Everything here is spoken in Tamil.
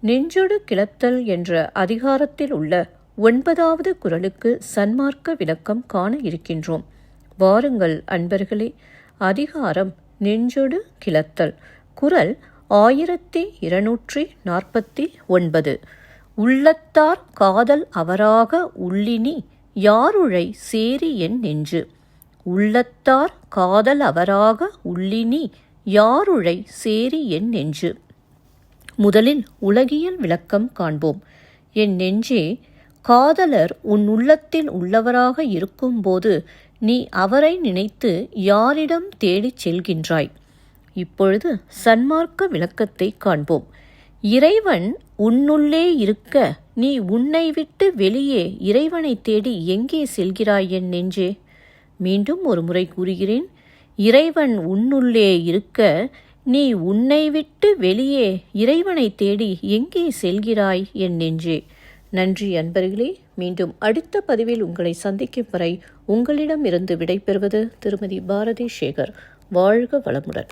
நெஞ்சொடு கிளத்தல் என்ற அதிகாரத்தில் உள்ள ஒன்பதாவது குரலுக்கு சன்மார்க்க விளக்கம் காண இருக்கின்றோம். வாருங்கள் அன்பர்களே அதிகாரம் நெஞ்சொடு கிளத்தல். குரல் ஆயிரத்தி இருநூற்றி நாற்பத்தி ஒன்பது. உள்ளத்தார் காதல் அவராக உள்ளினி யாருழை சேரி என் நெஞ்சு? உள்ளத்தார் காதல் அவராக உள்ளினி யாருழை சேரி என் நெஞ்சு? முதலில் உலகியல் விளக்கம் காண்போம். என் நெஞ்சே காதலர் உன் உள்ளத்தில் உள்ளவராக இருக்கும்போது நீ அவரை நினைத்து யாரிடம் தேடிச் செல்கின்றாய். இப்பொழுது சன்மார்க்க விளக்கத்தை காண்போம். இறைவன் உன்னுள்ளே இருக்க நீ உன்னை விட்டு வெளியே இறைவனை தேடி எங்கே செல்கிறாய் என் நெஞ்சே? மீண்டும் ஒரு முறை கூறுகிறேன். இறைவன் உன்னுள்ளே இருக்க நீ உன்னை விட்டு வெளியே இறைவனை தேடி எங்கே செல்கிறாய் என் நெஞ்சே. நன்றி அன்பர்களே மீண்டும் அடுத்த பதிவில் உங்களை சந்திக்கும் வரை உங்களிடமிருந்து விடைபெறுவது திருமதி பாரதி சேகர். வாழ்க வளமுடன்.